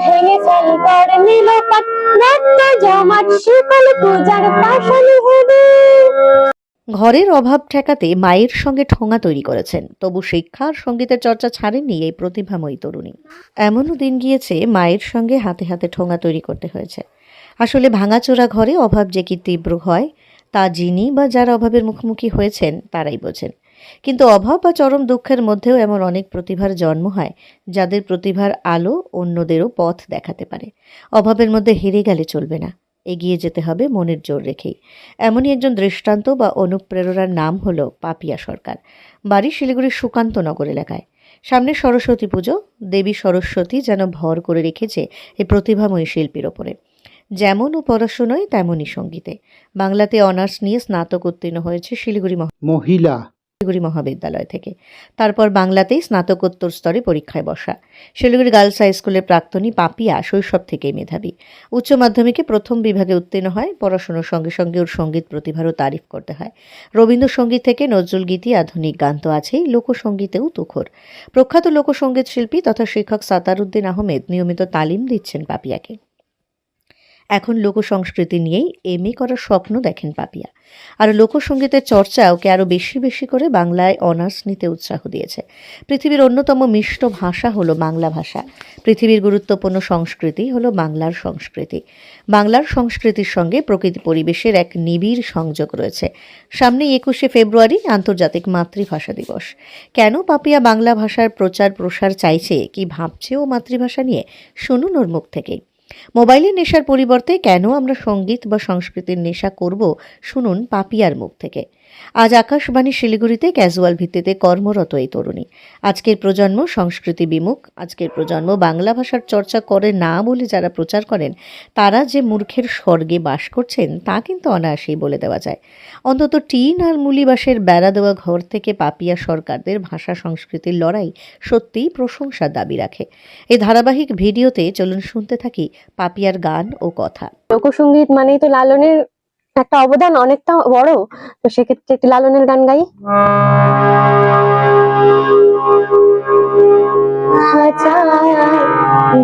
ভেঙে কর পূজার হবে ঘরের অভাব ঠেকাতে মায়ের সঙ্গে ঠোঙা তৈরি করেছেন, তবু শিক্ষা আর সঙ্গীতের চর্চা ছাড়েননি এই প্রতিভাময়ী তরুণী। এমনও দিন গিয়েছে মায়ের সঙ্গে হাতে হাতে ঠোঙা তৈরি করতে হয়েছে। আসলে ভাঙাচোরা ঘরে অভাব যে কি তীব্র হয়, তা যিনি বা যারা অভাবের মুখোমুখি হয়েছেন, তারাই বোঝেন। কিন্তু অভাব বা চরম দুঃখের মধ্যেও এমন অনেক প্রতিভার জন্ম হয়, যাদের প্রতিভার আলো অন্যদেরও পথ দেখাতে পারে। অভাবের মধ্যে হেরে গেলে চলবে না, এগিয়ে যেতে হবে মনের জোর রেখেই। এমনই একজন দৃষ্টান্ত বা অনুপ্রেরণার নাম হলো পাপিয়া সরকার। বাড়ি শিলিগুড়ির সুকান্ত নগর এলাকায়। সামনে সরস্বতী পুজো, দেবী সরস্বতী যেন ভর করে রেখেছে এই প্রতিভাময়ী শিল্পীর ওপরে। যেমন ও পড়াশুনোয়, তেমনই সঙ্গীতে। বাংলাতে অনার্স নিয়ে স্নাতক উত্তীর্ণ হয়েছে শিলিগুড়ি মহিলা। শিলিগুড়ি মহাবিদ্যালয় থেকে। তারপর বাংলাতেই স্নাতকোত্তর স্তরে পরীক্ষায় বসা। শিলিগুড়ি গার্লস হাই স্কুলের প্রাক্তনী পাপিয়া শৈশব থেকেই মেধাবী। উচ্চ মাধ্যমিকে প্রথম বিভাগে উত্তীর্ণ হয়, পড়াশোনার সঙ্গে সঙ্গে ওর সংগীত প্রতিভারও তারিফ করতে হয়। রবীন্দ্রসঙ্গীত থেকে নজরুল গীতি, আধুনিক গান তো আছেই, লোকসঙ্গীতেও তুখর। প্রখ্যাত লোকসঙ্গীত শিল্পী তথা শিক্ষক সাতারুদ্দিন আহমেদ নিয়মিত তালিম দিচ্ছেন পাপিয়াকে। এখন লোকসংস্কৃতি নিয়েই এম এ করার স্বপ্ন দেখেন পাপিয়া। আর লোকসঙ্গীতের চর্চা ওকে আরও বেশি বেশি করে বাংলায় অনার্স নিতে উৎসাহ দিয়েছে। পৃথিবীর অন্যতম মিষ্ট ভাষা হলো বাংলা ভাষা। পৃথিবীর গুরুত্বপূর্ণ সংস্কৃতি হলো বাংলার সংস্কৃতি। বাংলার সংস্কৃতির সঙ্গে প্রকৃতি পরিবেশের এক নিবিড় সংযোগ রয়েছে। সামনে একুশে ফেব্রুয়ারি, আন্তর্জাতিক মাতৃভাষা দিবস। কেন পাপিয়া বাংলা ভাষার প্রচার প্রসার চাইছে, কি ভাবছে ও মাতৃভাষা নিয়ে? শুনুন ওর মুখ থেকেই মোবাইলের নেশার পরিবর্তে কেন আমরা সংগীত বা সংস্কৃতির নেশা করব শুনুন পাপিয়ার মুখ থেকে। আজ আকাশবাণী শিলিগুড়িতে ক্যাজুয়াল ভিত্তিতে কর্মরত এই তরুণী। আজকের প্রজন্ম সংস্কৃতি বিমুখ, আজকের প্রজন্ম বাংলা ভাষার চর্চা করে না বলে যারা প্রচার করেন, তারা যে মূর্খের স্বর্গে বাস করছেন, তা কিন্তু অনায়াসেই বলে দেওয়া যায়। অন্তত টিন আর মুলিবাসের বেড়া দেওয়া ঘর থেকে পাপিয়া সরকারদের ভাষা সংস্কৃতির লড়াই সত্যিই প্রশংসার দাবি রাখে। এই ধারাবাহিক ভিডিওতে চলুন শুনতে থাকি পাপিয়ার গান ও কথা। লোকসঙ্গীত মানেই তো লালনের একটা অবদান অনেকটা বড় তো সেক্ষেত্রে একটি লালনের গান গাই।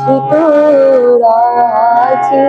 ভিতর আছে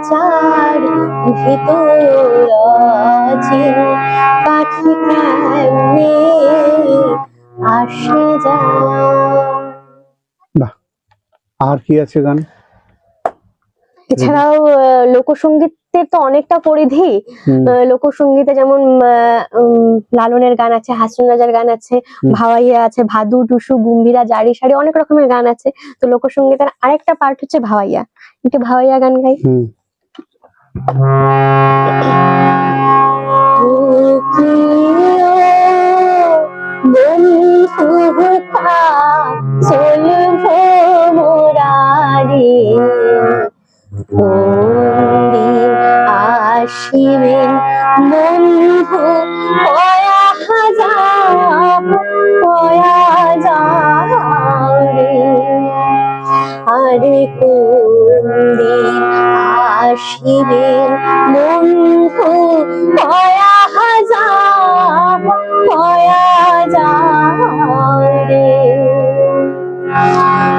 খাঁচার ভিতর আছে। পাখি কেমনে আসে যায় আর কি আছে গান? এছাড়াও আহ, লোকসঙ্গীতের তো অনেকটা পরিধি। আহ, লোকসঙ্গীতে যেমন আহ, উম, লালনের গান আছে হাসন রাজার গান আছে ভাওয়াইয়া আছে ভাদু টুসু গুম্ভীরা জারি সারি অনেক রকমের গান আছে। তো লোকসঙ্গীতের আরেকটা পার্ট হচ্ছে ভাওয়াইয়া। একটু ভাওয়াইয়া গান গাই। Thank you.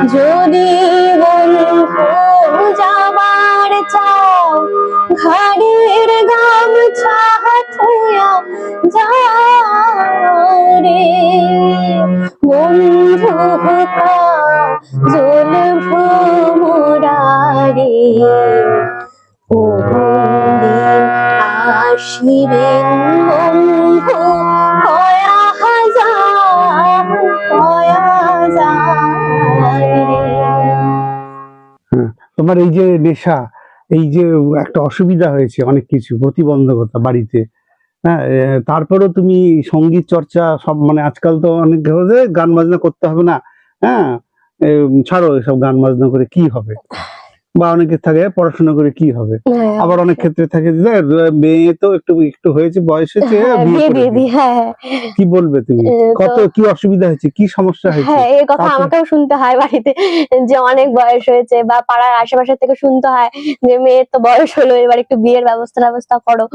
যদি বন্ধু যাবার চাও ঘাড়ের গামছা যা রে বন্ধু তোমার এই যে নেশা, এই যে একটা অসুবিধা হয়েছে অনেক কিছু, প্রতিবন্ধকতা বাড়িতে হ্যাঁ তারপরেও তুমি সংগীত চর্চা সব মানে আজকাল তো অনেক গান বাজনা করতে হবে না হ্যাঁ ছাড়ো এসব গান বাজনা করে কি হবে? বা অনেকের থাকে পড়াশোনা করে কি হবে? হ্যাঁ, আবার অনেক ক্ষেত্রে থাকে মেয়ে তো একটু একটু হয়েছে বয়স হয়েছে হ্যাঁ, বিয়ে বিয়ে করে দিয়ে দিই।" দিই হ্যাঁ। কি বলবে তুমি? কত কি অসুবিধা হয়েছে? কি সমস্যা হয়েছে? হ্যাঁ এই কথা আমাকেও শুনতে হয় বাড়িতে যে অনেক বয়স হয়েছে বা পাড়ার আশেপাশে থেকে শুনতে হয় যে মেয়ের তো বয়স হলো এবার একটু বিয়ের ব্যবস্থা ব্যবস্থা করো।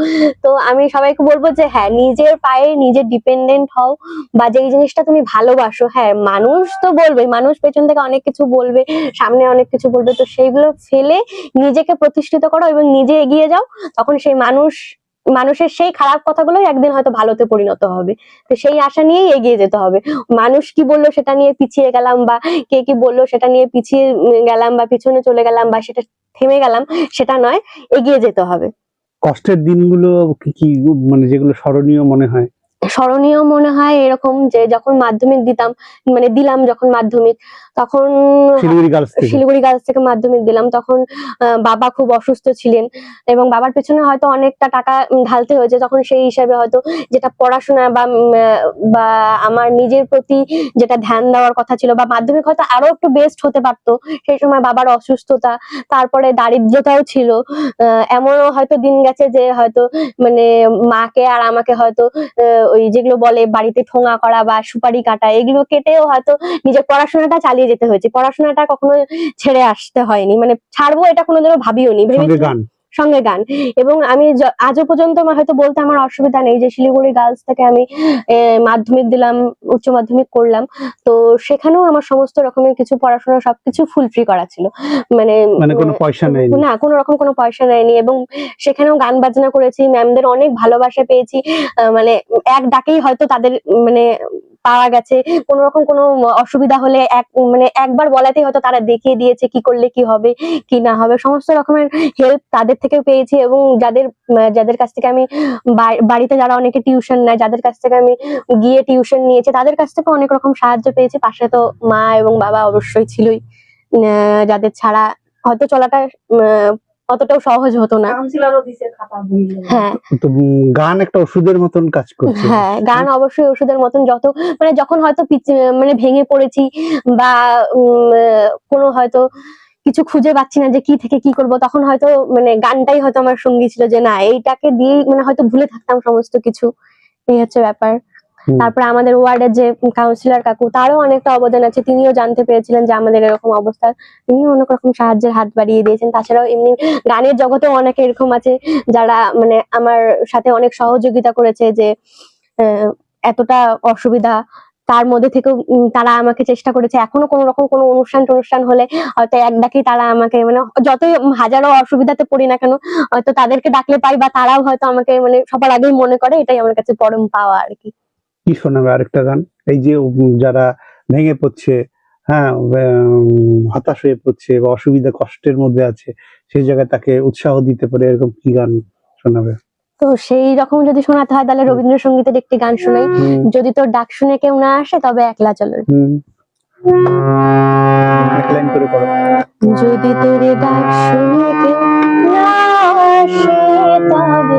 তো আমি সবাইকে বলব যে হ্যাঁ নিজের পায়ে নিজে ডিপেন্ডেন্ট হও বা যেই জিনিসটা তুমি ভালোবাসো হ্যাঁ মানুষ তো বলবে মানুষ পেছন থেকে অনেক কিছু বলবে সামনে অনেক কিছু বলবে তো সেইগুলো ফেলে নিজেকে প্রতিষ্ঠিত করো এবং নিজে এগিয়ে যাও, তখন সেই মানুষ, মানুষের সেই খারাপ কথাগুলো একদিন হয়তো ভালোতে পরিণত হবে। তো সেই আশা নিয়েই এগিয়ে যেতে হবে। মানুষ কি বলল সেটা নিয়ে পিছিয়ে গেলাম বা কে কি বলল সেটা নিয়ে পিছিয়ে গেলাম বা পিছনে চলে গেলাম বা সেটা থেমে গেলাম, সেটা নয়, এগিয়ে যেতে হবে। কষ্টের দিনগুলো কি কি মানে যেগুলো স্মরণীয় মনে হয়? স্মরণীয় মনে হয় এরকম যে যখন মাধ্যমিক দিতাম মানে দিলাম যখন মাধ্যমিক তখন শিলিগুড়ি গার্লস থেকে। মাধ্যমিক দিলাম তখন বাবা খুব অসুস্থ ছিলেন এবং বাবার পেছনে হয়তো অনেকটা টাকা ঢালতে হয়েছে তখন সেই হিসাবে হয়তো যেটা পড়াশোনা বা বা আমার নিজের প্রতি যেটা ধ্যান দেওয়ার কথা ছিল বা মাধ্যমিক হয়তো আরও একটু বেস্ট হতে পারতো সেই সময় বাবার অসুস্থতা তারপরে দারিদ্রতাও ছিল আহ, এমনও হয়তো দিন গেছে যে হয়তো মানে মাকে আর আমাকে হয়তো আহ, ওই যেগুলো বলে বাড়িতে ঠোঙা করা বা সুপারি কাটা এগুলো কেটেও হয়তো নিজের পড়াশোনাটা চালিয়ে যেতে হয়েছে। পড়াশোনাটা কখনো ছেড়ে আসতে হয়নি। মানে ছাড়বো এটা কোনোদিনও ভাবিও নি ভেবেছি সঙ্গে গান। এবং আমি আজও পর্যন্ত আমার হয়তো বলতে আমার অসুবিধা নেই যে শিলিগুড়ি গার্লস থেকে আমি মাধ্যমিক দিলাম উচ্চ মাধ্যমিক করলাম। তো সেখানেও আমার সমস্ত রকমের কিছু পড়াশোনা সবকিছু ফুল ফ্রি করা ছিল। মানে মানে কোনো পয়সা নেয়নি? না কোনো রকম কোনো পয়সা নেয়নি। এবং সেখানেও গান বাজনা করেছি। ম্যামদের অনেক ভালোবাসা পেয়েছি। মানে এক ডাকেই হয়তো তাদের মানে পাওয়া গেছে। কোনো রকম কোনো অসুবিধা হলে এক মানে একবার বলাতেই হয়তো তারা দেখিয়ে দিয়েছে কি করলে কি হবে, কি না হবে। সমস্ত রকমের হেল্প তাদের থেকে পেয়েছি এবং যাদের যাদের কাছ থেকে আমি বাড়িতে যারা অনেকে টিউশন নেয়, যাদের কাছ থেকে আমি গিয়ে টিউশন নিয়েছি, তাদের কাছ থেকে অনেক রকম সাহায্য পেয়েছি। পাশে তো মা এবং বাবা অবশ্যই ছিলই। যাদের ছাড়া হয়তো চলাটা অতটাও সহজ হতো না। হ্যাঁ। তো গান একটা ওষুধের মতন কাজ করছে। হ্যাঁ গান অবশ্যই ওষুধের মতন। যত মানে যখন হয়তো মানে ভেঙে পড়েছি বা উম, আহ, কোনো হয়তো কিছু খুঁজে পাচ্ছি না যে কি থেকে কি করব তখন হয়তো মানে গানটাই হয়তো আমার সঙ্গী ছিল যে না এইটাকে দিয়েই মানে হয়তো ভুলে থাকতাম সমস্ত কিছু। এই হচ্ছে ব্যাপার। তারপরে আমাদের ওয়ার্ডের যে কাউন্সিলর কাকু, তারও অনেকটা অবদান আছে। তিনিও জানতে পেরেছিলেন যে আমাদের এরকম অবস্থা। তিনিও অনেক রকম সাহায্যের হাত বাড়িয়ে দিয়েছেন। তাছাড়াও এমনি গানের জগতেও অনেকে এরকম আছে যারা মানে আমার সাথে অনেক সহযোগিতা করেছে যে এতটা অসুবিধা তার মধ্যে থেকেও তারা আমাকে চেষ্টা করেছে। এখনও কোনো রকম কোনো অনুষ্ঠান টনুষ্ঠান হলে হয়তো এক ডাকেই তারা আমাকে মানে যতই হাজারো অসুবিধাতে পড়ি না কেন, হয়তো তাদেরকে ডাকলে পাই বা তারাও হয়তো আমাকে মানে সবার আগেই মনে করে, এটাই আমার কাছে পরম পাওয়া আর কি। কি শোনাবে আরেকটা গান। এই যে যারা ভেঙে পড়ছে হ্যাঁ হতাশ হয়ে পড়ছে বা অসুবিধা কষ্টের মধ্যে আছে সেই জায়গায় তাকে উৎসাহ দিতে পারে এরকম কি গান শোনাবে? তো সেই রকম যদি শোনাতে হয় তাহলে রবীন্দ্রসঙ্গীতের একটি গান শোনাই যদি তোর ডাক শুনে কেউ না আসে তবে একলা চলো যদি তোরে ডাক শুনে কেউ না আসে তবে